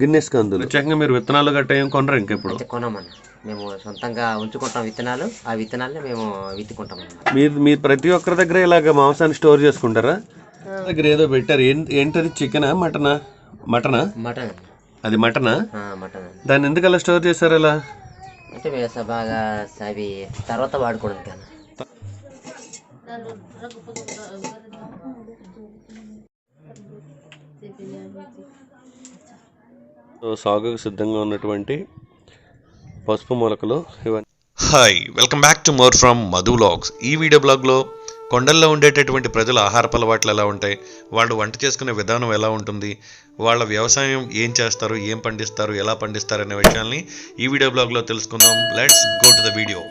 Guinness కందులు. ప్రత్యేకంగా మీరు విత్తనాలు గట్ట ఏం కొనరు ఇంకెప్పుడు? అయితే కొనమన్న. మేము సొంతంగా ఉంచుకుంటాం విత్తనాలు. ఆ విత్తనాలనే మేము విత్తుకుంటాం అన్నమాట మీరు మీరు ప్రతి ఒక్కరి దగ్గర ఇలాగ మాంసాన్ని స్టోర్ చేసుకుంటారా? దగ్గర ఏదో పెట్టారు. ఏం- ఏంటది? చికెనా మటనా? మటనా? మటన్. అది మటనా? ఆ, మటన్. దాన్ని ఎందుకు అలా స్టోర్ చేశారు అలా? అంటే బాగా అవి తర్వాత వాడుకోవడానికి అన్న సో సాగుకు సిద్ధంగా ఉన్నటువంటి పసుపు మొలకలు ఇవన్నీ. Hi welcome back to more from Madhu blogs ఈ వీడియో బ్లాగ్లో కొండల్లో ఉండేటటువంటి ప్రజల ఆహారపు అలవాట్లు ఎలా ఉంటాయి? వాళ్ళు వంట చేసుకునే విధానం ఎలా ఉంటుంది? వాళ్ళ వ్యవసాయం ఏం చేస్తారు? ఏం పండిస్తారు? ఎలా పండిస్తారు? అనే విషయాల్ని ఈ వీడియో బ్లాగ్లో తెలుసుకుందాం. Let's go to the video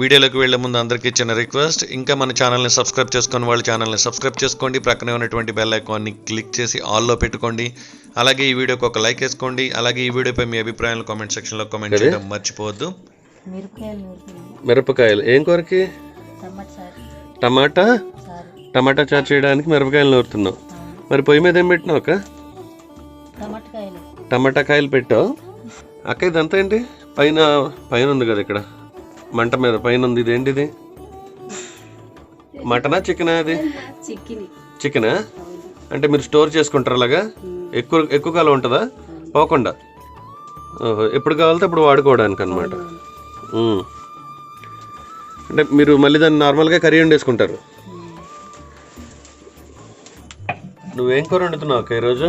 వీడియోలోకి వెళ్ళే ముందు అందరికీ చిన్న రిక్వెస్ట్. ఇంకా మన ఛానల్ని సబ్స్క్రైబ్ చేసుకొని వాళ్ళ ఛానల్ని సబ్స్క్రైబ్ చేసుకోండి. ప్రక్కనే ఉన్నటువంటి బెల్ ఐకాన్ని క్లిక్ చేసి ఆల్లో పెట్టుకోండి. అలాగే ఈ వీడియోకి ఒక లైక్ వేసుకోండి. అలాగే ఈ వీడియోపై మీ అభిప్రాయాలు కామెంట్ సెక్షన్లో కామెంట్ చేయడం మర్చిపోవద్దు. మిరపకాయలు మిరపకాయలు. ఏం కొరకి? టమాటా సార్ టమాటా? సార్ టమాటా చారు చేయడానికి మిరపకాయలు నూరుతున్నావు. మరి పొయ్యి మీద ఏం పెట్టినావు అక్క? టమాటా కాయలు పెట్టావు. అక్క ఇదంతా ఏంటి? పైన పైన ఉంది కదా ఇక్కడ. మంట మీద పైన ఉంది ఇది ఏంటిది మటనా చికెనా అది? చికెనా. అంటే మీరు స్టోర్ చేసుకుంటారు అలాగా? ఎక్కువ ఎక్కువ కాలం ఉంటుందా? పోకుండా. ఎప్పుడు కావాలితే అప్పుడు వాడుకోవడానికి అనమాట అంటే మీరు మళ్ళీ దాన్ని నార్మల్గా కర్రీ వండేసుకుంటారు. నువ్వేం కూర వండుతున్నావు అక్క ఈరోజు?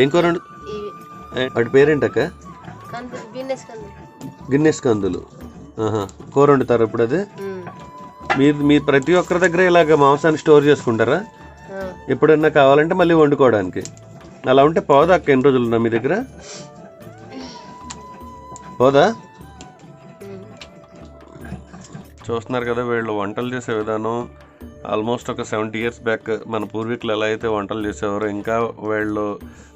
ఏం కూర వండు వాటి పేరేంటక్క? గిన్నెస్ కందులు కూర వండుతారు ఇప్పుడు అది? మీరు మీ ప్రతి ఒక్కరి దగ్గర ఇలాగ మాంసాన్ని స్టోర్ చేసుకుంటారా? ఎప్పుడన్నా కావాలంటే మళ్ళీ వండుకోవడానికి. అలా ఉంటే పోదా అక్క ఎన్ని రోజులు ఉన్నా మీ దగ్గర? పోదా? చూస్తున్నారు కదా వీళ్ళు వంటలు చేసే విధానం. ఆల్మోస్ట్ ఒక సెవెంటీ ఇయర్స్ బ్యాక్ మన పూర్వీకులు ఎలా అయితే వంటలు చేసేవారో ఇంకా వీళ్ళు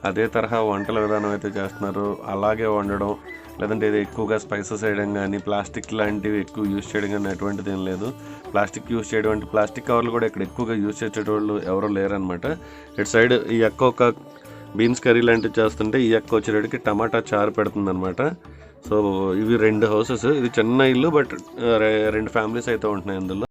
అదే తరహా వంటల విధానం అయితే చేస్తున్నారు. అలాగే వండడం. లేదంటే ఇది ఎక్కువగా స్పైసెస్ వేయడం కానీ ప్లాస్టిక్ లాంటివి ఎక్కువ యూజ్ చేయడం కానీ అటువంటిది ఏం లేదు. ప్లాస్టిక్ యూజ్ చేయడం అంటే ప్లాస్టిక్ కవర్లు కూడా ఇక్కడ ఎక్కువగా యూజ్ చేసేటోళ్ళు ఎవరూ లేరనమాట ఇటు సైడ్ ఈ అక్క ఒక బీన్స్ కర్రీ లాంటివి చేస్తుంటే ఈ అక్క వచ్చేటడికి టమాటా చారు పెడుతుంది అనమాట సో ఇవి రెండు హౌసెస్ ఇది చిన్న ఇల్లు బట్ రెండు ఫ్యామిలీస్ అయితే ఉంటున్నాయి అందులో.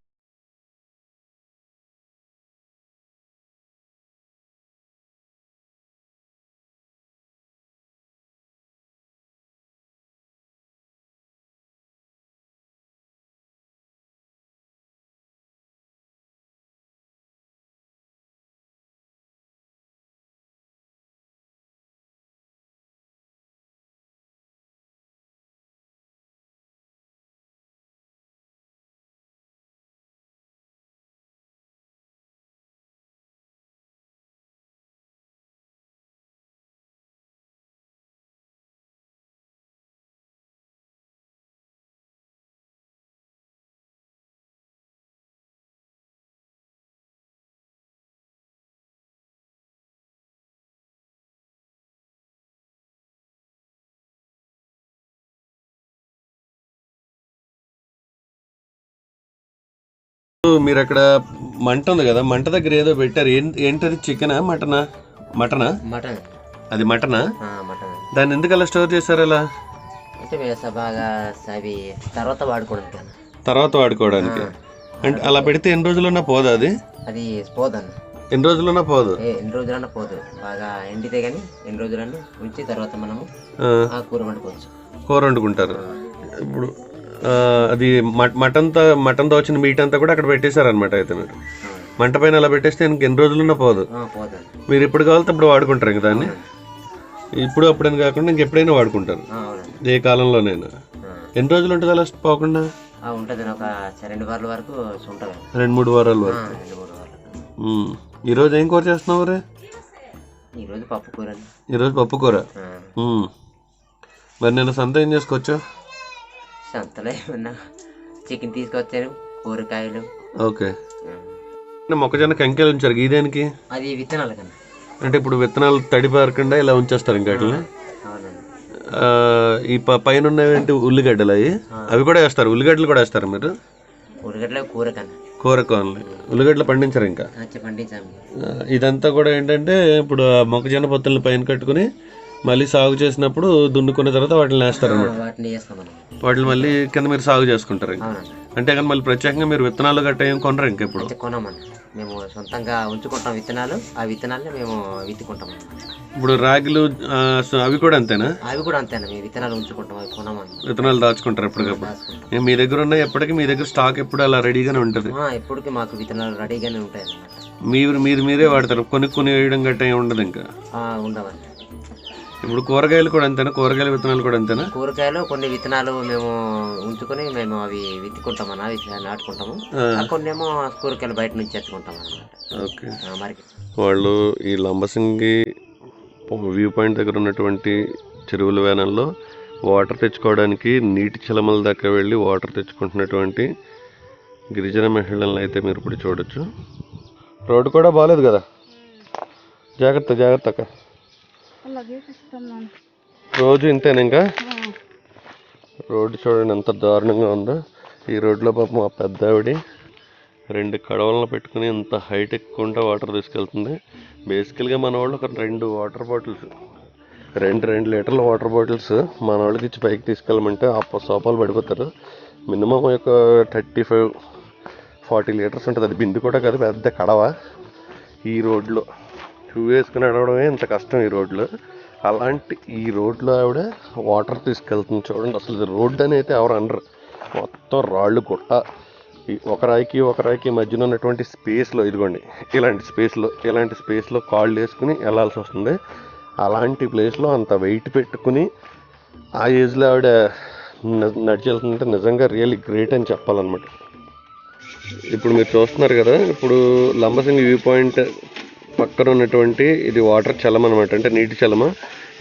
మీరు అక్కడ మంట ఉంది కదా మంట దగ్గర ఏదో పెట్టారు. ఏంటది? చికెనా మటనా? మటనా? మటన్. అది మటనా? మటన్. దాన్ని ఎందుకు అలా స్టోర్ చేశారు అలా? అంటే బాగా అవి తర్వాత వాడుకోవడానికి తర్వాత వాడుకోవడానికి. అంటే అలా పెడితే ఎన్ని రోజులన్నా పోదా అది? అది పోదన్న. ఎన్ని రోజులన్నా పోదు? ఏ ఎన్ని రోజులన్నా పోదు. బాగా ఎండితే కానీ ఎన్ని రోజులన్నా ఉంచి తర్వాత మనము కూర వండుకోవచ్చు. కూర వండుకుంటారు. ఇప్పుడు అది మట్- మటన్తో మటన్తో వచ్చిన మీట్ అంతా కూడా అక్కడ పెట్టేశారు అనమాట అయితే మీరు. మంట పైన అలా పెట్టేస్తే ఇంక ఎన్ని రోజులున్నా పోదు. మీరు ఎప్పుడు కావాలితే అప్పుడు వాడుకుంటారు ఇంక దాన్ని. ఇప్పుడు అప్పుడని కాకుండా ఇంకెప్పుడైనా వాడుకుంటారు. ఏ కాలంలోనైనా. ఎన్ని రోజులు ఉంటుంది అలా పోకుండా? ఆ, ఉంటుంది ఒక రెండు వారాల వరకు ఉంటుంది రెండు మూడు వారాల వరకు. ఈరోజు ఏం కూర చేస్తున్నావు రే ఈరోజు పప్పు కూర. ఈరోజు పప్పు కూర. మరి నేను సంత ఏం చేసుకోవచ్చు? సంతలో ఏమన్నా చికెన్ తీసుకొచ్చాను కూరగాయలు. ఓకే. మొక్కజొన్న కంకెలు ఉంచారు ఇదేనికి అది విత్తనాలు కన్నా. అంటే ఇప్పుడు విత్తనాలు తడిపారకుండా ఇలా ఉంచేస్తారు ఇంకా ఆ, ఈ పైన ఉన్నవి ఏంటి ఉల్లిగడ్డలు అవి? అవి కూడా వేస్తారు ఉల్లిగడ్డలు కూడా వేస్తారు మీరు? కూర కన్నా. కూర కోనలు. ఉల్లిగడ్డలు పండించరు ఇంకా? పండించాము. ఇదంతా కూడా ఏంటంటే ఇప్పుడు మొక్కజొన్న పొత్తులను పైన కట్టుకుని మళ్ళీ సాగు చేసినప్పుడు దున్నుకున్న తర్వాత వాటిని వేస్తారు అనమాట వాటిని చేస్తాం మనం వాటిని మళ్ళీ కింద మీరు సాగు చేసుకుంటారు అంటే కానీ మళ్ళీ ప్రత్యేకంగా మీరు విత్తనాలు గట్ట ఏం కొనరు ఇంకా ఇప్పుడు? అయితే కొనమని మేము సొంతంగా ఉంచుకుంటాం విత్తనాలు. ఆ విత్తనాలనే మేము విత్తుకుంటాం. ఇప్పుడు రాగిలు ఆ, సో అవి కూడా అంతేనా? అవి కూడా అంతేనా మేము విత్తనాలు ఉంచుకుంటాం అవి కొనమని విత్తనాలు దాచుకుంటారు ఎప్పటికప్పుడు. ఏ, మీ దగ్గర ఉన్న ఎప్పటికీ మీ దగ్గర స్టాక్ ఎప్పుడు అలా రెడీగానే ఉంటుంది? ఆ, ఎప్పటికీ మాకు విత్తనాలు రెడీగానే ఉంటాయి అన్నమాట మీరు మీరు మీరే వాడతారు. కొనుక్కొని వేయడం గట్ట ఏమి ఉండదు ఇంకా? ఆ, ఉండవండి. ఇప్పుడు కూరగాయలు కూడా అంతేనా? కూరగాయల విత్తనాలు కూడా అంతేనా? కూరగాయలు కొన్ని విత్తనాలు మేము ఉంచుకొని మేము అవి విత్తుకుంటాం అన్న అవి నాటుకుంటాము. కొన్ని ఏమో కూరగాయలు బయట నుంచి తెచ్చుకుంటాం అన్నమాట ఓకే. ఆ, మరి. వాళ్ళు ఈ లంబసింగి వ్యూ పాయింట్ దగ్గర ఉన్నటువంటి చెరువుల వేనంలో వాటర్ తెచ్చుకోవడానికి నీటి చలమల దాకా వెళ్ళి వాటర్ తెచ్చుకుంటున్నటువంటి గిరిజన మహిళలను అయితే మీరు ఇప్పుడు చూడొచ్చు. రోడ్డు కూడా బాగాలేదు కదా? జాగ్రత్త జాగ్రత్త అక్క. రోజు ఇంతేనా ఇంకా రోడ్డు చూడండి ఎంత దారుణంగా ఉందో. ఈ రోడ్లో పాపం ఆ పెద్ద ఆవిడ రెండు కడవలను పెట్టుకుని ఇంత హైట్ ఎక్కుంటా వాటర్ తీసుకెళ్తుంది. బేసికల్గా మన వాళ్ళు ఒక రెండు వాటర్ బాటిల్స్ రెండు రెండు లీటర్ల వాటర్ బాటిల్స్ మన వాళ్ళకి ఇచ్చి పైకి తీసుకెళ్ళమంటే ఆ సోపాలు పడిపోతారు. మినిమం ఒక థర్టీ ఫైవ్ ఫార్టీ లీటర్స్ ఉంటుంది. అది బిందు కూడా కాదు పెద్ద కడవ ఈ రోడ్లో. షూ వేసుకుని నడవడమే ఇంత కష్టం ఈ రోడ్లో. అలాంటి ఈ రోడ్లో ఆవిడ వాటర్ తీసుకెళ్తుంది చూడండి. అసలు రోడ్డు అని అయితే ఎవరు అనరు. మొత్తం రాళ్ళు గుట్ట. ఒక రాయికి ఒక రాయికి మధ్యన ఉన్నటువంటి స్పేస్లో ఇదిగోండి ఇలాంటి స్పేస్లో ఇలాంటి స్పేస్లో కాళ్ళు వేసుకుని వెళ్ళాల్సి వస్తుంది. అలాంటి ప్లేస్లో అంత వెయిట్ పెట్టుకుని ఆ ఏజ్లో ఆవిడ న- నడిచి నిజంగా రియల్లీ గ్రేట్ అని చెప్పాలన్నమాట. ఇప్పుడు మీరు చూస్తున్నారు కదా ఇప్పుడు లంబసింగి వ్యూ పాయింట్ పక్కన ఉన్నటువంటి ఇది వాటర్ చలం అనమాట అంటే నీటి చలమ.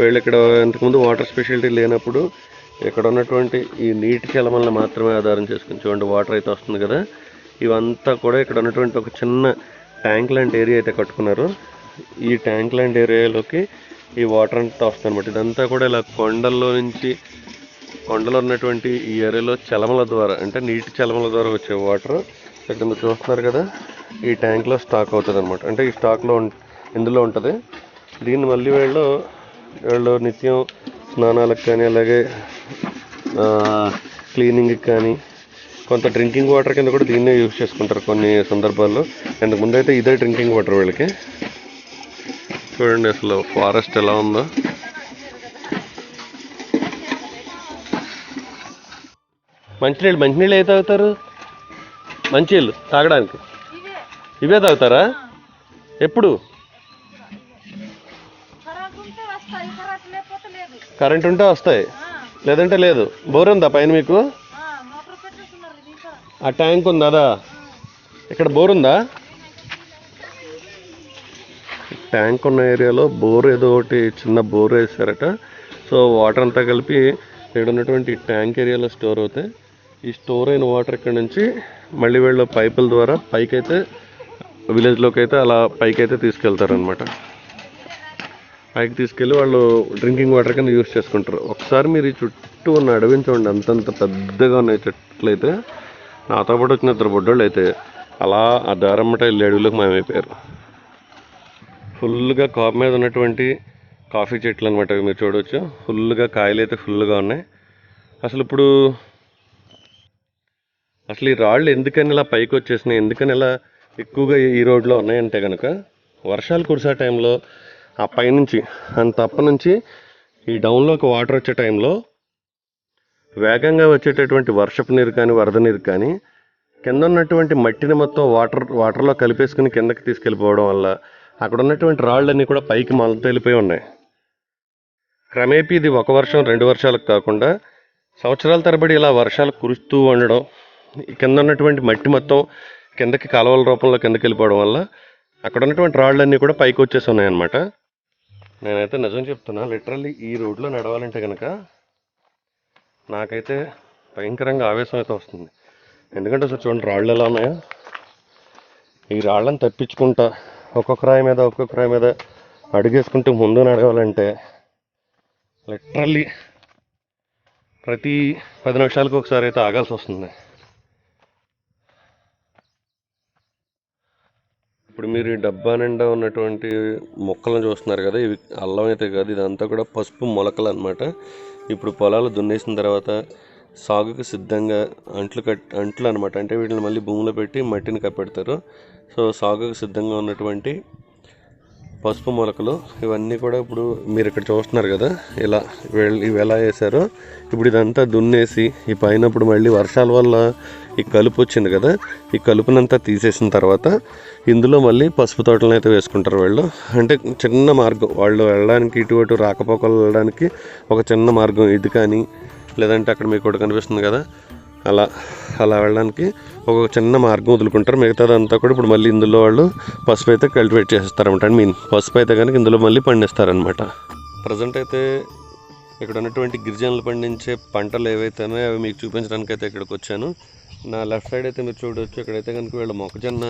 వీళ్ళు ఇక్కడ ఇంతకుముందు వాటర్ స్పెషాలిటీ లేనప్పుడు ఇక్కడ ఉన్నటువంటి ఈ నీటి చలమలను మాత్రమే ఆధారం చేసుకుని చూడండి వాటర్ అయితే వస్తుంది కదా. ఇవంతా కూడా ఇక్కడ ఉన్నటువంటి ఒక చిన్న ట్యాంక్ లాంటి ఏరియా అయితే కట్టుకున్నారు. ఈ ట్యాంక్ లాంటి ఏరియాలోకి ఈ వాటర్ అంతా వస్తుంది అనమాట ఇదంతా కూడా ఇలా కొండల్లో నుంచి కొండలో ఉన్నటువంటి ఈ ఏరియాలో చలమల ద్వారా అంటే నీటి చలమల ద్వారా వచ్చే వాటర్. ఇక్కడ మీరు చూస్తున్నారు కదా. ఈ ట్యాంక్లో స్టాక్ అవుతుంది అనమాట అంటే ఈ స్టాక్లో ఇందులో ఉంటుంది. దీన్ని మళ్ళీ వీళ్ళు వీళ్ళు నిత్యం స్నానాలకు కానీ అలాగే క్లీనింగ్కి కానీ కొంత డ్రింకింగ్ వాటర్ కింద కూడా దీన్నే యూజ్ చేసుకుంటారు కొన్ని సందర్భాల్లో. ఇంతకు ముందు అయితే ఇదే డ్రింకింగ్ వాటర్ వీళ్ళకి. చూడండి అసలు ఫారెస్ట్ ఎలా ఉందో. మంచినీళ్ళు మంచినీళ్ళు ఏ తాగుతారు? మంచినీళ్ళు తాగడానికి. ఇవే తాగుతారా? ఎప్పుడు? కరెంట్ ఉంటే వస్తాయి. లేదంటే లేదు. బోర్ ఉందా పైన మీకు? ఆ ట్యాంక్ ఉందా అదా? ఇక్కడ బోర్ ఉందా? ట్యాంక్ ఉన్న ఏరియాలో బోర్ ఏదో ఒకటి చిన్న బోర్ వేసారట సో వాటర్ అంతా కలిపి ఇక్కడ ఉన్నటువంటి ట్యాంక్ ఏరియాలో స్టోర్ అవుతాయి ఈ స్టోర్ అయిన వాటర్ ఇక్కడ నుంచి మళ్ళీ వీళ్ళు పైపుల ద్వారా పైకైతే విలేజ్లోకి అయితే అలా పైకి అయితే తీసుకెళ్తారనమాట పైకి తీసుకెళ్ళి వాళ్ళు డ్రింకింగ్ వాటర్ కింద యూస్ చేసుకుంటారు. ఒకసారి మీరు ఈ చుట్టూ ఉన్న అడవిని చూడండి అంతంత పెద్దగా ఉన్నాయి చెట్లు అయితే నాతో పాటు వచ్చిన ఇద్దరు బొడ్డోళ్ళు అయితే అలా ఆ దారమ్మట వెళ్ళి అడవిలోకి మాయమైపోయారు. ఫుల్గా కాపు మీద ఉన్నటువంటి కాఫీ చెట్లు అనమాట మీరు చూడవచ్చు ఫుల్గా కాయలు అయితే ఫుల్గా ఉన్నాయి. అసలు ఇప్పుడు అసలు ఈ రాళ్ళు ఎందుకని ఇలా పైకి వచ్చేసినాయి ఎందుకని ఇలా ఎక్కువగా ఈ రోడ్లో ఉన్నాయంటే కనుక వర్షాలు కురిసే టైంలో ఆ పైనుంచి అంత తప్ప నుంచి ఈ డౌన్లోకి వాటర్ వచ్చే టైంలో వేగంగా వచ్చేటటువంటి వర్షపు నీరు కానీ వరద నీరు కానీ కింద ఉన్నటువంటి మట్టిని మొత్తం వాటర్ వాటర్లో కలిపేసుకుని కిందకి తీసుకెళ్ళిపోవడం వల్ల అక్కడ ఉన్నటువంటి రాళ్ళన్నీ కూడా పైకి మలతెలిపోయి ఉన్నాయి. క్రమేపీ ఇది ఒక వర్షం రెండు వర్షాలకు కాకుండా సంవత్సరాల తరబడి ఇలా వర్షాలు కురుస్తూ ఉండడం కింద ఉన్నటువంటి మట్టి మొత్తం కిందకి కాలువల రూపంలో కిందకి వెళ్ళిపోవడం వల్ల అక్కడ ఉన్నటువంటి రాళ్ళన్నీ కూడా పైకి వచ్చేసి ఉన్నాయన్నమాట నేనైతే నిజం చెప్తున్నా లిటరల్లీ ఈ రోడ్లో నడవాలంటే కనుక నాకైతే భయంకరంగా ఆవేశం అయితే వస్తుంది. ఎందుకంటే అసలు చూడండి రాళ్ళు ఎలా ఉన్నాయో. ఈ రాళ్ళని తప్పించుకుంటా ఒక్కొక్క రాయి మీద ఒక్కొక్క రాయి మీద అడుగేసుకుంటూ ముందు నడవాలంటే లిటరల్లీ ప్రతి పది నిమిషాలకు ఒకసారి అయితే ఆగాల్సి వస్తుంది. ఇప్పుడు మీరు ఈ డబ్బా నిండా ఉన్నటువంటి మొక్కలను చూస్తున్నారు కదా ఇవి అల్లం అయితే కాదు ఇదంతా కూడా పసుపు మొలకలు అనమాట ఇప్పుడు పొలాలు దున్నేసిన తర్వాత సాగుకు సిద్ధంగా అంట్లు కట్ అంట్లు అనమాట అంటే వీటిని మళ్ళీ భూమిలో పెట్టి మట్టిని కప్పెడతారు. సో సాగుకు సిద్ధంగా ఉన్నటువంటి పసుపు మొలకలు ఇవన్నీ కూడా ఇప్పుడు మీరు ఇక్కడ చూస్తున్నారు కదా ఇలా వీళ్ళు ఇవి ఎలా వేసారో ఇప్పుడు ఇదంతా దున్నేసి ఈ పైన ఇప్పుడు మళ్ళీ వర్షాల వల్ల ఈ కలుపు వచ్చింది కదా ఈ కలుపునంతా తీసేసిన తర్వాత ఇందులో మళ్ళీ పసుపు తోటలను అయితే వేసుకుంటారు వాళ్ళు. అంటే చిన్న మార్గం వాళ్ళు వెళ్ళడానికి ఇటు అటు రాకపోకలు వెళ్ళడానికి ఒక చిన్న మార్గం ఇది కానీ లేదంటే అక్కడ మీకు ఒకటి కనిపిస్తుంది కదా అలా అలా వెళ్ళడానికి ఒక చిన్న మార్గం వదులుకుంటారు. మిగతాదంతా కూడా ఇప్పుడు మళ్ళీ ఇందులో వాళ్ళు పసుపు అయితే కల్టివేట్ చేస్తారనమాట ఐ మీన్ పసుపు అయితే కనుక ఇందులో మళ్ళీ పండిస్తారనమాట ప్రజెంట్ అయితే ఇక్కడ ఉన్నటువంటి గిరిజనులు పండించే పంటలు ఏవైతేనో అవి మీకు చూపించడానికి అయితే ఇక్కడికి వచ్చాను. నా లెఫ్ట్ సైడ్ అయితే మీరు చూడవచ్చు ఇక్కడైతే కనుక వీళ్ళు మొక్కజొన్న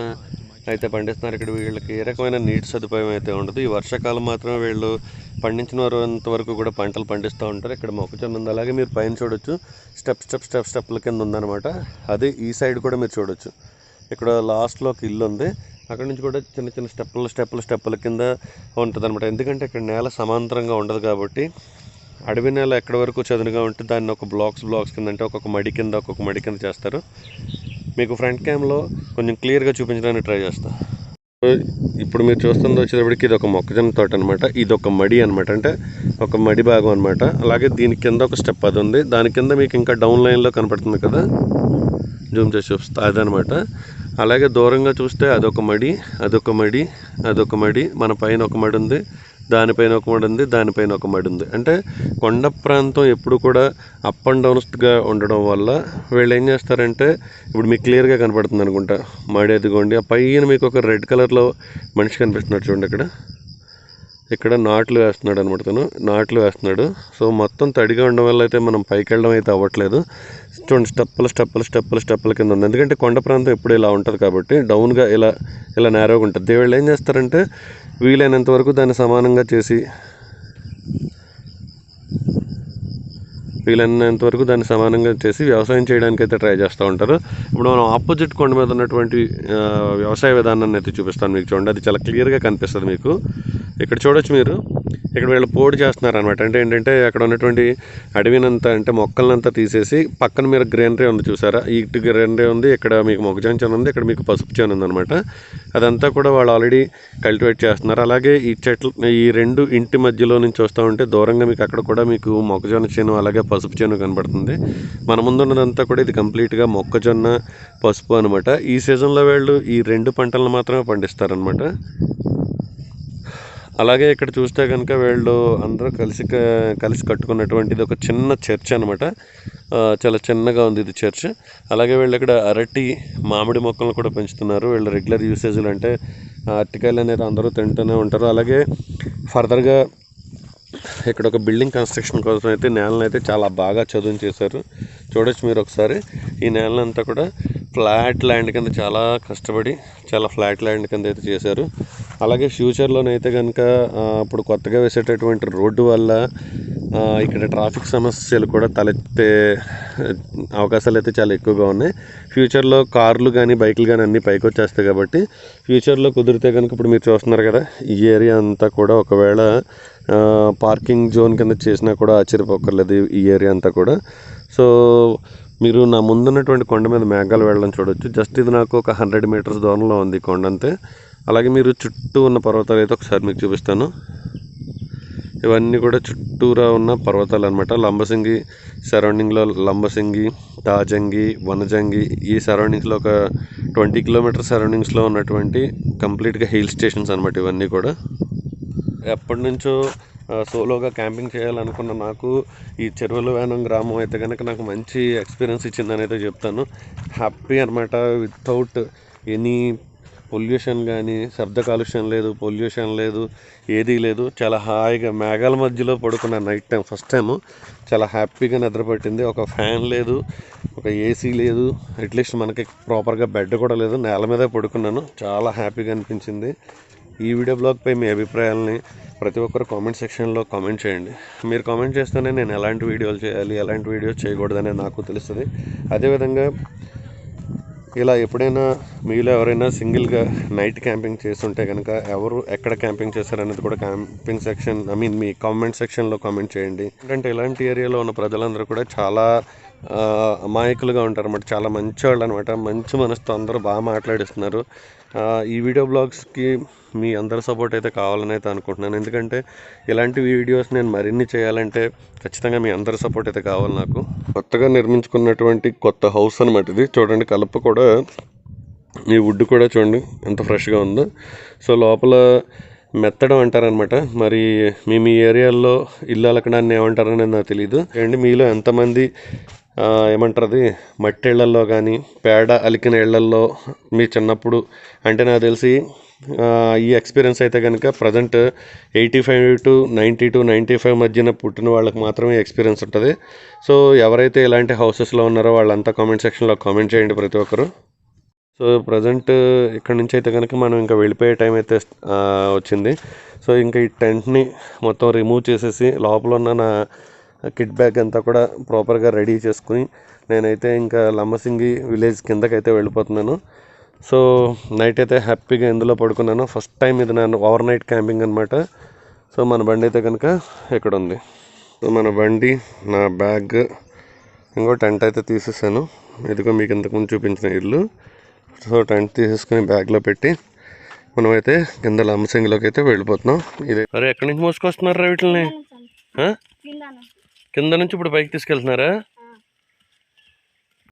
అయితే పండిస్తున్నారు. ఇక్కడ వీళ్ళకి ఏ రకమైన నీటి సదుపాయం అయితే ఉండదు. ఈ వర్షాకాలం మాత్రమే వీళ్ళు పండించిన వరకు కూడా పంటలు పండిస్తూ ఉంటారు. ఇక్కడ మొక్కజొన్న ఉంది. అలాగే మీరు పైన చూడొచ్చు. స్టెప్ స్టెప్ స్టెప్ స్టెప్ల కింద ఉందన్నమాట. అదే ఈ సైడ్ కూడా మీరు చూడొచ్చు. ఇక్కడ లాస్ట్లో ఒక ఇల్లు ఉంది. అక్కడ నుంచి కూడా చిన్న చిన్న స్టెప్పులు స్టెప్పులు స్టెప్పుల కింద ఉంటుంది అనమాట ఎందుకంటే ఇక్కడ నేల సమాంతరంగా ఉండదు కాబట్టి అడవి నేల ఎక్కడి వరకు చదునుగా ఉంటే దాన్ని ఒక బ్లాక్స్ బ్లాక్స్ కింద అంటే ఒక్కొక్క మడి కింద ఒక్కొక్క మడి కింద చేస్తారు. మీకు ఫ్రంట్ క్యామ్లో కొంచెం క్లియర్గా చూపించడానికి ట్రై చేస్తాను ఇప్పుడు మీరు చూస్తుంది వచ్చేటప్పటికి ఇది ఒక మొక్కజొన్న తోట అనమాట ఇది ఒక మడి అనమాట అంటే ఒక మడి భాగం అనమాట అలాగే దీని కింద ఒక స్టెప్ అది ఉంది. దాని కింద మీకు ఇంకా డౌన్ లైన్లో కనపడుతుంది కదా? జూమ్ చేసి చూస్తా. అదనమాట అలాగే దూరంగా చూస్తే అదొక మడి అదొక మడి అదొక మడి. మన పైన ఒక మడి ఉంది. దానిపైన ఒక మడి ఉంది దానిపైన ఒక మడి ఉంది. అంటే కొండ ప్రాంతం ఎప్పుడు కూడా అప్ అండ్ డౌన్స్గా ఉండడం వల్ల వీళ్ళు ఏం చేస్తారంటే ఇప్పుడు మీకు క్లియర్గా కనపడుతుంది అనుకుంటా. మడి ఎదుగోండి ఆ పైన మీకు ఒక రెడ్ కలర్లో మనిషి కనిపిస్తున్నాడు చూడండి ఇక్కడ. ఇక్కడ నాట్లు వేస్తున్నాడు అనమాట తను. నాట్లు వేస్తున్నాడు. సో మొత్తం తడిగా ఉండడం వల్ల అయితే మనం పైకి వెళ్ళడం అయితే అవ్వట్లేదు. చూడండి స్టెప్పులు స్టెప్పులు స్టెప్పులు స్టెప్పుల కింద ఉంది. ఎందుకంటే కొండ ప్రాంతం ఎప్పుడు ఇలా ఉంటుంది కాబట్టి డౌన్గా ఇలా ఇలా నేరోగా ఉంటుంది. వీళ్ళు ఏం చేస్తారంటే వీలైనంత వరకు దాన్ని సమానంగా చేసి వీలైనంత వరకు దాన్ని సమానంగా చేసి వ్యవసాయం చేయడానికి అయితే ట్రై చేస్తూ ఉంటారు. ఇప్పుడు మనం ఆపోజిట్ కొండ మీద ఉన్నటువంటి వ్యవసాయ విధానాన్ని అయితే చూపిస్తాను మీకు చూడండి. అది చాలా క్లియర్గా కనిపిస్తుంది మీకు. ఇక్కడ చూడొచ్చు మీరు. ఇక్కడ వీళ్ళు పోడు చేస్తున్నారు అనమాట అంటే ఏంటంటే అక్కడ ఉన్నటువంటి అడవినంతా అంటే మొక్కలనంతా తీసేసి పక్కన మీరు గ్రీనరీ ఉంది చూసారా? ఇటు గ్రీనరీ ఉంది ఇక్కడ మీకు మొక్కజొన్న చేను ఉంది ఇక్కడ మీకు పసుపు చేను ఉంది అనమాట అదంతా కూడా వాళ్ళు ఆల్రెడీ కల్టివేట్ చేస్తున్నారు. అలాగే ఈ చెట్లు ఈ రెండు ఇంటి మధ్యలో నుంచి వస్తూ ఉంటే దూరంగా మీకు అక్కడ కూడా మీకు మొక్కజొన్న చేను అలాగే పసుపు చేను కనబడుతుంది. మన ముందున్నదంతా కూడా ఇది కంప్లీట్గా మొక్కజొన్న పసుపు అనమాట ఈ సీజన్లో వీళ్ళు ఈ రెండు పంటలను మాత్రమే పండిస్తారనమాట అలాగే ఇక్కడ చూస్తే కనుక వీళ్ళు అందరూ కలిసి కలిసి కట్టుకున్నటువంటిది ఒక చిన్న చర్చ్ అనమాట చాలా చిన్నగా ఉంది ఇది చర్చ్. అలాగే వీళ్ళు ఇక్కడ అరటి మామిడి మొక్కలను కూడా పెంచుతున్నారు. వీళ్ళు రెగ్యులర్ యూసేజ్లు అంటే అరటికాయలు అనేది అందరూ తింటూనే ఉంటారు. అలాగే ఫర్దర్గా ఇక్కడ ఒక బిల్డింగ్ కన్స్ట్రక్షన్ కోసం అయితే నేలను అయితే చాలా బాగా చదువు చేశారు. చూడొచ్చు మీరు ఒకసారి. ఈ నేలనంతా కూడా ఫ్లాట్ ల్యాండ్ కింద చాలా కష్టపడి చాలా ఫ్లాట్ ల్యాండ్ కింద అయితే చేశారు. అలాగే ఫ్యూచర్లోనైతే కనుక ఇప్పుడు కొత్తగా వేసేటటువంటి రోడ్డు వల్ల ఇక్కడ ట్రాఫిక్ సమస్యలు కూడా తలెత్తే అవకాశాలు అయితే చాలా ఎక్కువగా ఉన్నాయి. ఫ్యూచర్లో కార్లు కానీ బైకులు కానీ అన్నీ పైకి వచ్చేస్తాయి కాబట్టి ఫ్యూచర్లో కుదిరితే కనుక ఇప్పుడు మీరు చూస్తున్నారు కదా ఈ ఏరియా అంతా కూడా ఒకవేళ పార్కింగ్ జోన్ కింద చేసినా కూడా ఆశ్చర్యపోకర్లేదు ఈ ఏరియా అంతా కూడా. సో మీరు నా ముందున్నటువంటి కొండ మీద మేఘాలు వెళ్ళడం చూడొచ్చు. జస్ట్ ఇది నాకు ఒక హండ్రెడ్ మీటర్స్ దూరంలో ఉంది కొండ అంతే అలాగే మీరు చుట్టూ ఉన్న పర్వతాలు అయితే ఒకసారి మీకు చూపిస్తాను. ఇవన్నీ కూడా చుట్టూరా ఉన్న పర్వతాలు అనమాట లంబసింగి సరౌండింగ్లో లంబసింగి తాజంగి వనజంగి ఈ సరౌండింగ్స్లో ఒక ట్వంటీ కిలోమీటర్ సరౌండింగ్స్లో ఉన్నటువంటి కంప్లీట్గా హిల్ స్టేషన్స్ అనమాట ఇవన్నీ కూడా. ఎప్పటి నుంచో సోలోగా క్యాంపింగ్ చేయాలనుకున్న నాకు ఈ చెరువుల వేనం గ్రామం అయితే కనుక నాకు మంచి ఎక్స్పీరియన్స్ ఇచ్చిందని అయితే చెప్తాను. హ్యాపీ అనమాట వితౌట్ ఎనీ పొల్యూషన్ కానీ శబ్ద కాలుష్యం లేదు పొల్యూషన్ లేదు ఏదీ లేదు. చాలా హాయిగా మేఘాల మధ్యలో పడుకున్న నైట్ టైం ఫస్ట్ టైం చాలా హ్యాపీగా నిద్రపట్టింది ఒక ఫ్యాన్ లేదు ఒక ఏసీ లేదు. అట్లీస్ట్ మనకి ప్రాపర్గా బెడ్ కూడా లేదు. నేల మీదే పడుకున్నాను. చాలా హ్యాపీగా అనిపించింది. ఈ వీడియో బ్లాగ్పై మీ అభిప్రాయాలని ప్రతి ఒక్కరు కామెంట్ సెక్షన్లో కామెంట్ చేయండి. మీరు కామెంట్ చేస్తేనే నేను ఎలాంటి వీడియోలు చేయాలి ఎలాంటి వీడియోస్ చేయకూడదనే నాకు తెలుస్తుంది. అదేవిధంగా ఇలా ఎప్పుడైనా మీలో ఎవరైనా సింగిల్గా నైట్ క్యాంపింగ్ చేస్తుంటే కనుక ఎవరు ఎక్కడ క్యాంపింగ్ చేశారనేది కూడా క్యాంపింగ్ సెక్షన్ ఐ మీన్ మీ కామెంట్ సెక్షన్లో కామెంట్ చేయండి. ఎందుకంటే ఇలాంటి ఏరియాలో ఉన్న ప్రజలందరూ కూడా చాలా అమాయకులుగా ఉంటారు అనమాట చాలా మంచి వాళ్ళు అనమాట మంచి మనసుతో అందరూ బాగా మాట్లాడిస్తున్నారు. ఈ వీడియో బ్లాగ్స్కి మీ అందరి సపోర్ట్ అయితే కావాలని అయితే అనుకుంటున్నాను. ఎందుకంటే ఇలాంటి వీడియోస్ నేను మరిన్ని చేయాలంటే ఖచ్చితంగా మీ అందరి సపోర్ట్ అయితే కావాలి నాకు. కొత్తగా నిర్మించుకున్నటువంటి కొత్త హౌస్ అనమాట ఇది. చూడండి కలప కూడా ఈ వుడ్ కూడా చూడండి ఎంత ఫ్రెష్గా ఉందో. సో లోపల మెత్తడం అంటారనమాట మరి మీ మీ ఏరియాల్లో ఇల్లు అలకడాన్ని ఏమంటారనేది నాకు తెలియదు అండ్ మీలో ఎంతమంది ఏమంటారు అది మట్టి ఇళ్ళల్లో కానీ పేడ అలికిన ఇళ్ళల్లో మీ చిన్నప్పుడు అంటే నాకు తెలిసి ఈ ఎక్స్పీరియన్స్ అయితే కనుక present eighty five to ninety to ninety five మధ్యన పుట్టిన వాళ్ళకి మాత్రమే ఎక్స్పీరియన్స్ ఉంటుంది. సో ఎవరైతే ఇలాంటి హౌసెస్లో ఉన్నారో వాళ్ళంతా కామెంట్ సెక్షన్లో కామెంట్ చేయండి ప్రతి ఒక్కరు. సో ప్రజెంట్ ఇక్కడ నుంచి అయితే కనుక మనం ఇంకా వెళ్ళిపోయే టైం అయితే వచ్చింది. సో ఇంకా ఈ టెంట్ని మొత్తం రిమూవ్ చేసేసి లోపల ఉన్న నా కిట్ బ్యాగ్ అంతా కూడా ప్రాపర్గా రెడీ చేసుకుని నేనైతే ఇంకా లమ్మసింగి విలేజ్ కిందకైతే వెళ్ళిపోతున్నాను. సో నైట్ అయితే హ్యాపీగా ఇందులో పడుకున్నాను. ఫస్ట్ టైం ఇది నేను ఓవర్ నైట్ క్యాంపింగ్ అనమాట సో మన బండి అయితే కనుక ఇక్కడ ఉంది సో మన బండి నా బ్యాగ్ ఇంకో టెంట్ అయితే తీసేసాను. ఇదిగో మీకు ఇంతకుముందు చూపించిన ఇల్లు. సో టెంట్ తీసేసుకుని బ్యాగ్లో పెట్టి మనమైతే కింద లంబసింగిలోకి అయితే వెళ్ళిపోతున్నాం. ఇది అరే ఎక్కడి నుంచి మోసుకొస్తున్నారా వీటిని? కింద నుంచి ఇప్పుడు పైకి తీసుకెళ్తున్నారా?